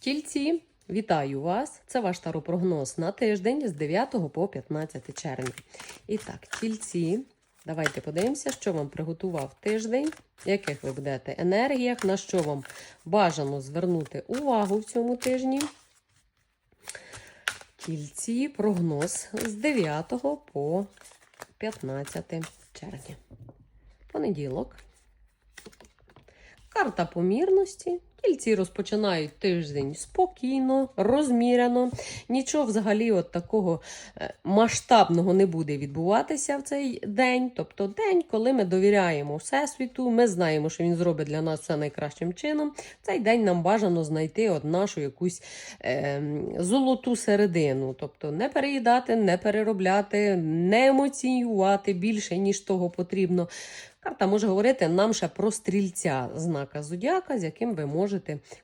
Тільці, вітаю вас! Це ваш таропрогноз на тиждень з 9 по 15 червня. І так, тільці, давайте подивимося, що вам приготував тиждень, яких ви будете енергіях, на що вам бажано звернути увагу в цьому тижні. Тільці, прогноз з 9 по 15 червня. Понеділок. Карта помірності. Кільці розпочинають тиждень спокійно, розміряно. Нічого взагалі от такого е, масштабного не буде відбуватися в цей день. Тобто день, коли ми довіряємо Всесвіту, ми знаємо, що він зробить для нас все найкращим чином. В цей день нам бажано знайти от нашу якусь е, золоту середину. Тобто не переїдати, не переробляти, не емоціювати більше, ніж того потрібно. Карта може говорити нам ще про стрільця знака зодіака, з яким ви можете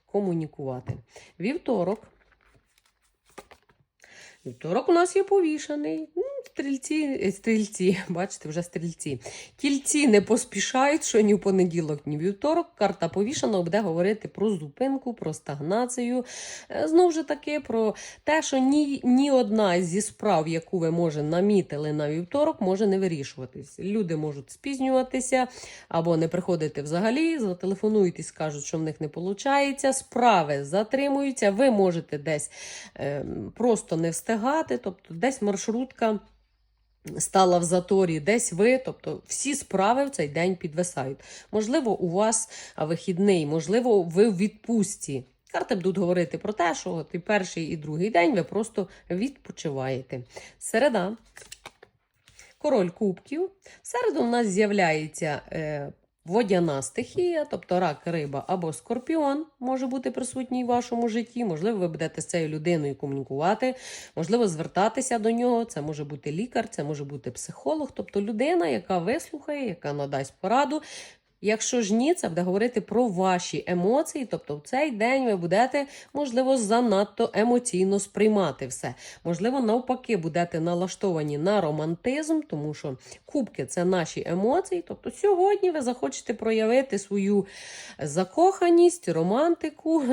комунікувати. Вівторок. Вівторок у нас є повішаний. Стрільці, е, стрільці, бачите, вже стрільці. Тільці не поспішають, що ні в понеділок, ні в вівторок. Карта повішана буде говорити про зупинку, про стагнацію. Е, Знову ж таки, про те, що ні, ні одна зі справ, яку ви може намітили на вівторок, може не вирішуватись. Люди можуть спізнюватися або не приходити взагалі, зателефонують і скажуть, що в них не виходить. Справи затримуються, ви можете десь е, просто не встигати, тобто десь маршрутка стала в заторі, десь ви, тобто всі справи в цей день підвисають. Можливо, у вас вихідний, можливо, ви в відпустці. Карти будуть говорити про те, що от і перший, і другий день ви просто відпочиваєте. Середа. Король кубків. В середу у нас з'являється е, водяна стихія, тобто рак, риба або скорпіон може бути присутній в вашому житті. Можливо, ви будете з цією людиною комунікувати, можливо, звертатися до нього. Це може бути лікар, це може бути психолог, тобто людина, яка вислухає, яка надасть пораду. Якщо ж ні, це буде говорити про ваші емоції, тобто в цей день ви будете, можливо, занадто емоційно сприймати все. Можливо, навпаки, будете налаштовані на романтизм, тому що кубки це наші емоції. Тобто сьогодні ви захочете проявити свою закоханість, романтику,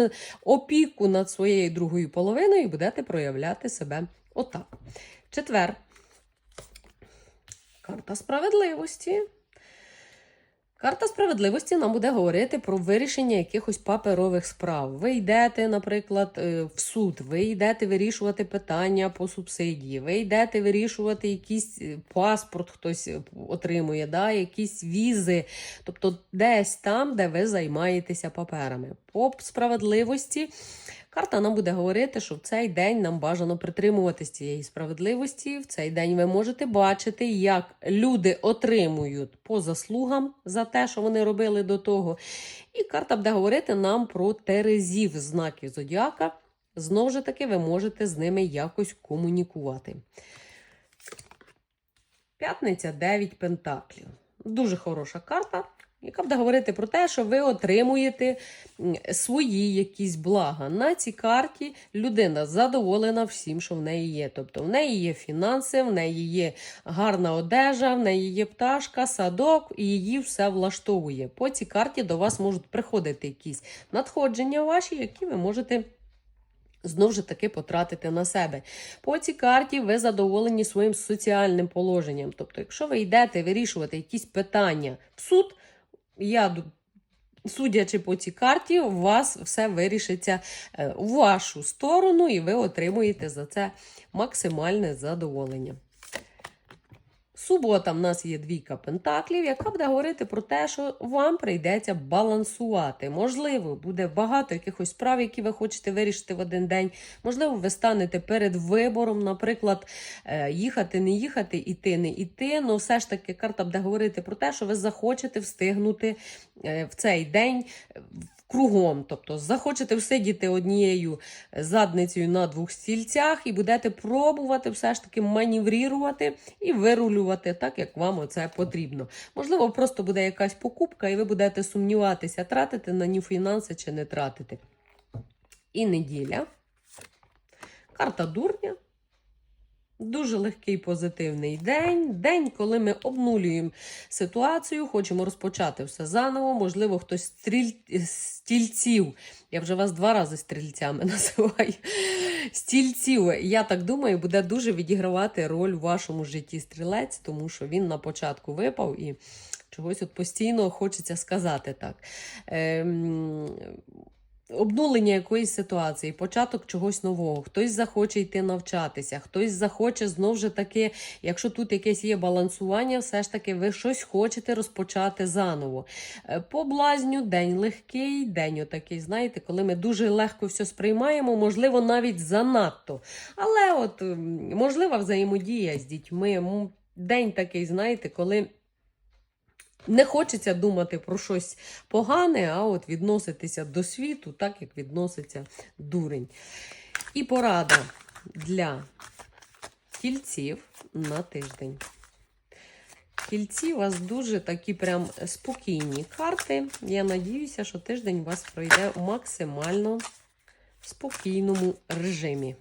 опіку над своєю другою половиною і будете проявляти себе отак. Четвер. Карта справедливості. Карта справедливості нам буде говорити про вирішення якихось паперових справ. Ви йдете, наприклад, е, в суд, ви йдете вирішувати питання по субсидії, ви йдете вирішувати якийсь е, паспорт, хтось е, отримує, да, якісь візи. Тобто десь там, де ви займаєтеся паперами. По справедливості. Карта нам буде говорити, що в цей день нам бажано притримуватись цієї справедливості. В цей день ви можете бачити, як люди отримують по заслугам за те, що вони робили до того. І карта буде говорити нам про терезів знаків зодіака. Знову ж таки, ви можете з ними якось комунікувати. П'ятниця 9 пентаклів. Дуже хороша карта яка буде говорити про те, що ви отримуєте свої якісь блага. На цій карті людина задоволена всім, що в неї є. Тобто в неї є фінанси, в неї є гарна одежа, в неї є пташка, садок, і її все влаштовує. По цій карті до вас можуть приходити якісь надходження ваші, які ви можете. Знову ж таки потратити на себе. По цій карті ви задоволені своїм соціальним положенням. Тобто, якщо ви йдете вирішувати якісь питання в суд, я, судячи по цій карті, у вас все вирішиться е, в вашу сторону, і ви отримуєте за це максимальне задоволення. Субота в нас є двійка пентаклів, яка буде говорити про те, що вам прийдеться балансувати. Можливо, буде багато якихось справ, які ви хочете вирішити в один день. Можливо, ви станете перед вибором, наприклад, е, їхати, не їхати, іти, не іти. Ну, все ж таки, карта буде говорити про те, що ви захочете встигнути е, в цей день кругом. Тобто захочете всидіти однією задницею на двох стільцях і будете пробувати все ж таки маневрувати і вирулювати так, як вам оце потрібно. Можливо, просто буде якась покупка, і ви будете сумніватися, тратити на ній фінанси чи не тратити. І неділя. Карта дурня. Дуже легкий позитивний день. День, коли ми обнулюємо ситуацію, хочемо розпочати все заново. Можливо, хтось стріль... стільців. Я вже вас два рази стрільцями називаю. Стільців, я так думаю, буде дуже відігравати роль у вашому житті стрілець, тому що він на початку випав і чогось от постійно хочеться сказати так. Ем, обнулення якоїсь ситуації, початок чогось нового. Хтось захоче йти навчатися, хтось захоче знову ж таки, якщо тут якесь є балансування, все ж таки ви щось хочете розпочати заново. Е, По блазню день легкий, день отакий, знаєте, коли ми дуже легко все сприймаємо, можливо, навіть занадто. Але от можлива взаємодія з дітьми. День такий, знаєте, коли. Не хочеться думати про щось погане, а от відноситися до світу, так як відноситься дурень. І порада для кільців на тиждень. Кільці у вас дуже такі прям спокійні карти. Я надіюся, що тиждень у вас пройде у максимально спокійному режимі.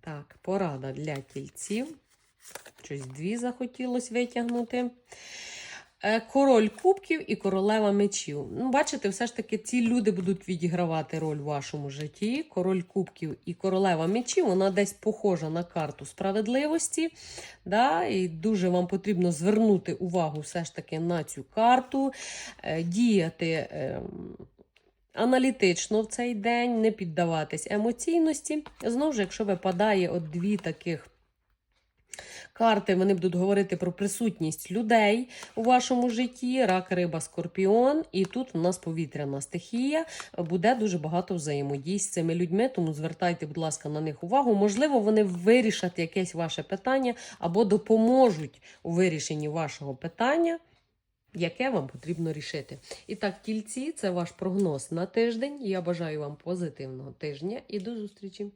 Так, порада для кільців. Щось дві захотілося витягнути. Е, Король кубків і королева мечів. Ну, бачите, все ж таки ці люди будуть відігравати роль у вашому житті. Король кубків і королева мечів, вона десь похожа на карту справедливості. Да? І дуже вам потрібно звернути увагу все ж таки на цю карту, е, діяти. ем, Аналітично в цей день, не піддаватись емоційності. Знову ж, якщо випадає от дві таких карти, вони будуть говорити про присутність людей у вашому житті, рак, риба, скорпіон. І тут у нас повітряна стихія. Буде дуже багато взаємодій з цими людьми, тому звертайте, будь ласка, на них увагу. Можливо, вони вирішать якесь ваше питання або допоможуть у вирішенні вашого питання. Яке вам потрібно рішити. І так, кільці, це ваш прогноз на тиждень. Я бажаю вам позитивного тижня і до зустрічі!